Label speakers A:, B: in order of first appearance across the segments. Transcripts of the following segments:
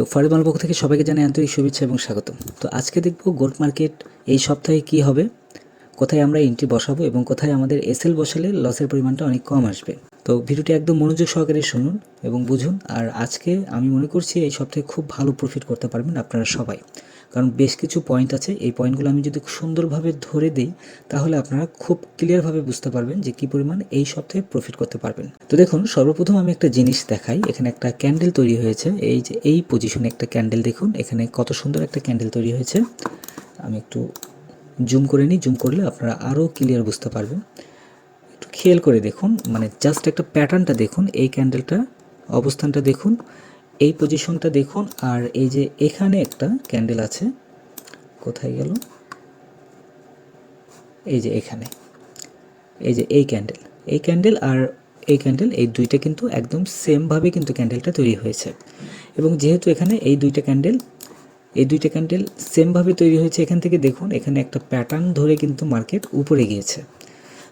A: তো ফরিদমাল পক্ষ থেকে সবাইকে জানাই আন্তরিক শুভেচ্ছা এবং স্বাগত তো আজকে দেখব গোল্ড মার্কেট এই সপ্তাহে কি হবে, কোথায় আমরা এন্ট্রি বসাবো এবং কোথায় আমাদের এসএল বসালে লসের পরিমাণটা অনেক কম আসবে। তো ভিডিওটি একদম মনোযোগ সহকারে শুনুন এবং বুঝুন। আর আজকে আমি মনে করছি এই সপ্তাহে খুব ভালো প্রফিট করতে পারবেন আপনারা সবাই। কারণ বেশ কিছু পয়েন্ট আছে। এই পয়েন্টগুলো আমি যদি সুন্দরভাবে ধরে দিই, তাহলে আপনারা খুব ক্লিয়ারভাবে বুঝতে পারবেন যে কী পরিমাণ এই সপ্তাহে প্রফিট করতে পারবেন। তো দেখুন, সর্বপ্রথম আমি একটা জিনিস দেখাই। এখানে একটা ক্যান্ডেল তৈরি হয়েছে। এই যে, এই পজিশনে একটা ক্যান্ডেল দেখুন। এখানে কত সুন্দর একটা ক্যান্ডেল তৈরি হয়েছে। আমি একটু জুম করে নিই। জুম করলে আপনারা আরও ক্লিয়ার বুঝতে পারবেন। একটু খেয়াল করে দেখুন। মানে জাস্ট একটা প্যাটার্নটা দেখুন। এই ক্যান্ডেলটা অবস্থানটা দেখুন। এই পজিশনটা দেখুন, আর এই যে এখানে একটা ক্যান্ডেল আছে, কোথায় গেল? এই যে এখানে, এই যে এই ক্যান্ডেল এই ক্যান্ডেল আর এই ক্যান্ডেল এই দুইটা কিন্তু একদম সেমভাবে কিন্তু ক্যান্ডেলটা তৈরি হয়েছে। এবং যেহেতু এখানে এই দুইটা ক্যান্ডেল এই দুইটা ক্যান্ডেল সেমভাবে তৈরি হয়েছে এখান থেকে দেখুন, এখানে একটা প্যাটার্ন ধরে কিন্তু মার্কেট উপরে গিয়েছে।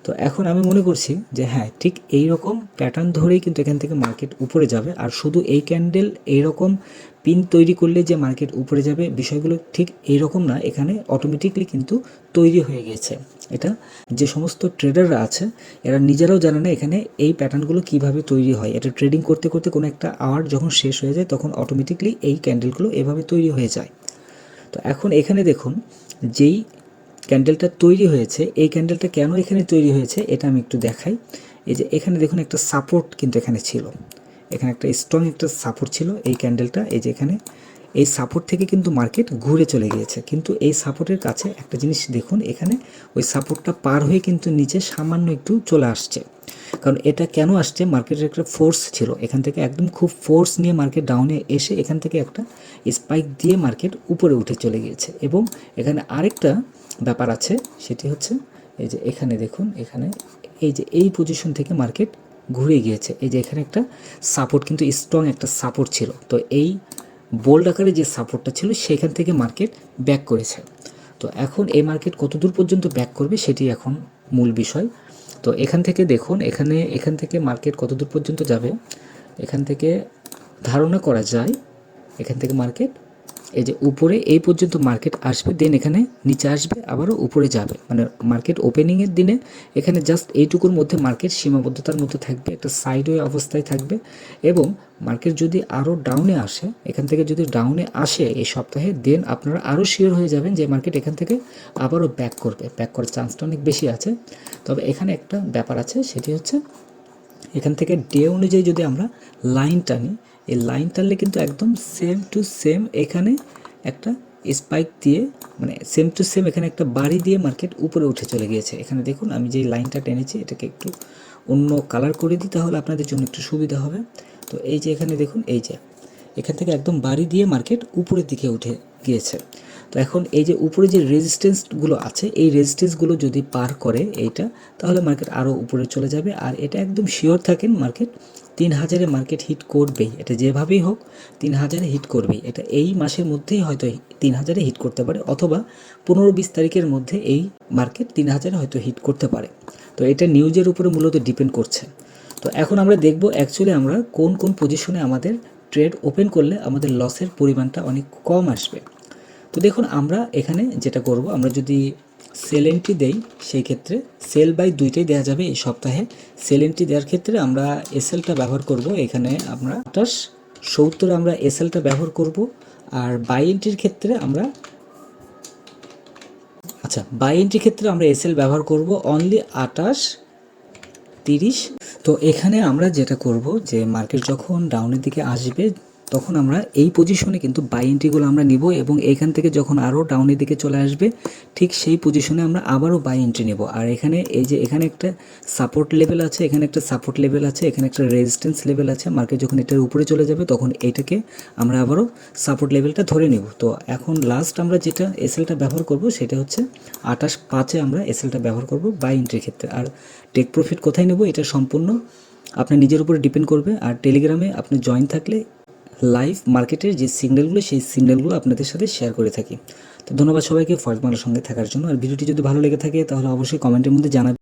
A: তো এখন আমি মনে করছি যে হ্যাঁ ঠিক এই রকম প্যাটার্ন ধরেই কিন্তু এখান থেকে মার্কেট উপরে যাবে। আর শুধু এই ক্যান্ডেল এইরকম পিন তৈরি করলে যে মার্কেট উপরে যাবে, বিষয়গুলো ঠিক এই রকম না। এখানে অটোমেটিকলি কিন্তু তৈরি হয়ে গেছে। এটা যে সমস্ত ট্রেডাররা আছে, এরা নিজেরাও জানে না এখানে এই প্যাটার্নগুলো কীভাবে তৈরি হয়। এটা ট্রেডিং করতে করতে কোনো একটা আওয়ার যখন শেষ হয়ে যায়, তখন অটোমেটিকলি এই ক্যান্ডেলগুলো এভাবে তৈরি হয়ে যায়। তো এখন এখানে দেখুন, যেই ক্যান্ডেলটা তৈরি হয়েছে। এই ক্যান্ডেলটা কেন এখানে তৈরি হয়েছে, এটা আমি একটু দেখাই। এই যে এখানে দেখুন একটা সাপোর্ট কিন্তু এখানে ছিল। এখানে একটা স্ট্রং একটা সাপোর্ট ছিল এই ক্যান্ডেলটা এই যে এখানে, এই সাপোর্ট থেকে কিন্তু মার্কেট ঘুরে চলে গিয়েছে। কিন্তু এই সাপোর্টের কাছে একটা জিনিস দেখুন, এখানে ওই সাপোর্টটা পার হয়ে কিন্তু নিচে সামান্য একটু চলে আসছে। কারণ এটা কেন আসছে? মার্কেটের একটা ফোর্স ছিল। এখান থেকে একদম খুব ফোর্স নিয়ে মার্কেট ডাউনে এসে এখান থেকে একটা স্পাইক দিয়ে মার্কেট উপরে উঠে চলে গিয়েছে। এবং এখানে আরেকটা ব্যাপার আছে, সেটি হচ্ছে এই যে এখানে দেখুন, এখানে এই যে এই পজিশন থেকে মার্কেট ঘুরে গিয়েছে। এই যে এখানে একটা সাপোর্ট কিন্তু স্ট্রং একটা সাপোর্ট ছিল। তো এই বোল্ড আকারে যে সাপোর্টটা ছিল, সেখান থেকে মার্কেট ব্যাক করেছে। তো এখন এই মার্কেট কতদূর পর্যন্ত ব্যাক করবে, সেটি এখন মূল বিষয়। তো এখান থেকে দেখুন, এখানে, এখান থেকে মার্কেট কতদূর পর্যন্ত যাবে, এখান থেকে ধারণা করা যায়, এখান থেকে মার্কেট এই যে উপরে এই পর্যন্ত মার্কেট আসবে দেন এখানে নিচে আসবে, আবারও উপরে যাবে। মানে মার্কেট ওপেনিংয়ের দিনে এখানে জাস্ট এইটুকুর মধ্যে মার্কেট সীমাবদ্ধতার মধ্যে থাকবে, একটা সাইডওয়ে অবস্থায় থাকবে এবং মার্কেট যদি আরও ডাউনে আসে, এখান থেকে যদি ডাউনে আসে এই সপ্তাহে দেন আপনারা আরও শিওর হয়ে যাবেন যে মার্কেট এখান থেকে আবারও ব্যাক করবে। ব্যাক করার চান্সটা অনেক বেশি আছে। তবে এখানে একটা ব্যাপার আছে, সেটি হচ্ছে এখান থেকে ডে অনুযায়ী যদি আমরা লাইন টানি এই লাইন টানলে কিন্তু একদম সেম টু সেম এখানে একটা স্পাইক দিয়ে মানে সেম টু সেম এখানে একটা বাড়ি দিয়ে মার্কেট উপরে উঠে চলে গিয়েছে। এখানে দেখুন, আমি যে লাইনটা টেনেছি, এটাকে একটু অন্য কালার করে দিই, তাহলে আপনাদের জন্য একটু সুবিধা হবে। তো এই যে এখানে দেখুন, এই যে, এখান থেকে একদম বাড়ি দিয়ে মার্কেট উপরের দিকে উঠে গিয়েছে। তো এখন এই যে উপরে যে রেজিস্ট্যান্সগুলো আছে, এই রেজিস্ট্যান্সগুলো যদি পার করে এইটা, তাহলে মার্কেট আরও উপরে চলে যাবে। আর এটা একদম শিওর থাকেন মার্কেট তিন হাজারে মার্কেট হিট করবেই। এটা যেভাবেই হোক, তিন হাজারে হিট করবেই। এটা এই মাসের মধ্যেই হয়তো তিন হাজারে হিট করতে পারে, অথবা পনেরো বিশ তারিখের মধ্যে এই মার্কেট তিন হাজারে হয়তো হিট করতে পারে। তো এটা নিউজের উপরে মূলত ডিপেন্ড করছে। তো এখন আমরা দেখব অ্যাকচুয়ালি আমরা কোন কোন পজিশনে আমাদের ট্রেড ওপেন করলে আমাদের লসের পরিমাণটা অনেক কম আসবে। তো দেখুন, আমরা এখানে যেটা করব, আমরা যদি সেল এন্ট্রি দেই, সেই ক্ষেত্রে সেল বাই দুইটাই দেওয়া যাবে এই সপ্তাহে। সেল এন্ট্রি দেওয়ার ক্ষেত্রে আমরা এসএলটা ব্যবহার করব। এখানে আমরা আঠাশ, সত্তর আমরা এসএলটা ব্যবহার করব। আর বাই এন্ট্রির ক্ষেত্রে আমরা আচ্ছা বাই এন্ট্রির ক্ষেত্রে আমরা এসএল ব্যবহার করব অনলি আঠাশ, তিরিশ। তো এখানে আমরা যেটা করব, যে মার্কেট যখন ডাউনের দিকে আসবে তখন আমরা এই পজিশনে কিন্তু বাই এন্ট্রিগুলো আমরা নিব এবং এখান থেকে যখন আরও ডাউনের দিকে চলে আসবে, ঠিক সেই পজিশনে আমরা আবারও বাই এন্ট্রি নেব। আর এখানে এই যে এখানে একটা সাপোর্ট লেভেল আছে, এখানে একটা সাপোর্ট লেভেল আছে, এখানে একটা রেজিস্ট্যান্স লেভেল আছে মার্কেট যখন এটার উপরে চলে যাবে তখন এটাকে আমরা আবারও সাপোর্ট লেভেলটা ধরে নেব। তো এখন লাস্ট আমরা যেটা এসএলটা ব্যবহার করব সেটা হচ্ছে আঠাশ পাঁচে আমরা এসএলটা ব্যবহার করব বাই এন্ট্রির ক্ষেত্রে। আর টেক প্রফিট কোথায় নেব এটা সম্পূর্ণ আপনার নিজের উপরে ডিপেন্ড করবে। আর টেলিগ্রামে আপনি জয়েন থাকলে লাইভ মার্কেটের যে সিগন্যালগুলো, সেই সিগন্যালগুলো আপনাদের সাথে শেয়ার করে থাকি। তো ধন্যবাদ সবাইকে ফয়েজ মালার সঙ্গে থাকার জন্য। আর ভিডিওটি যদি ভালো লেগে থাকে, তাহলে অবশ্যই কমেন্টের মধ্যে জানাবেন।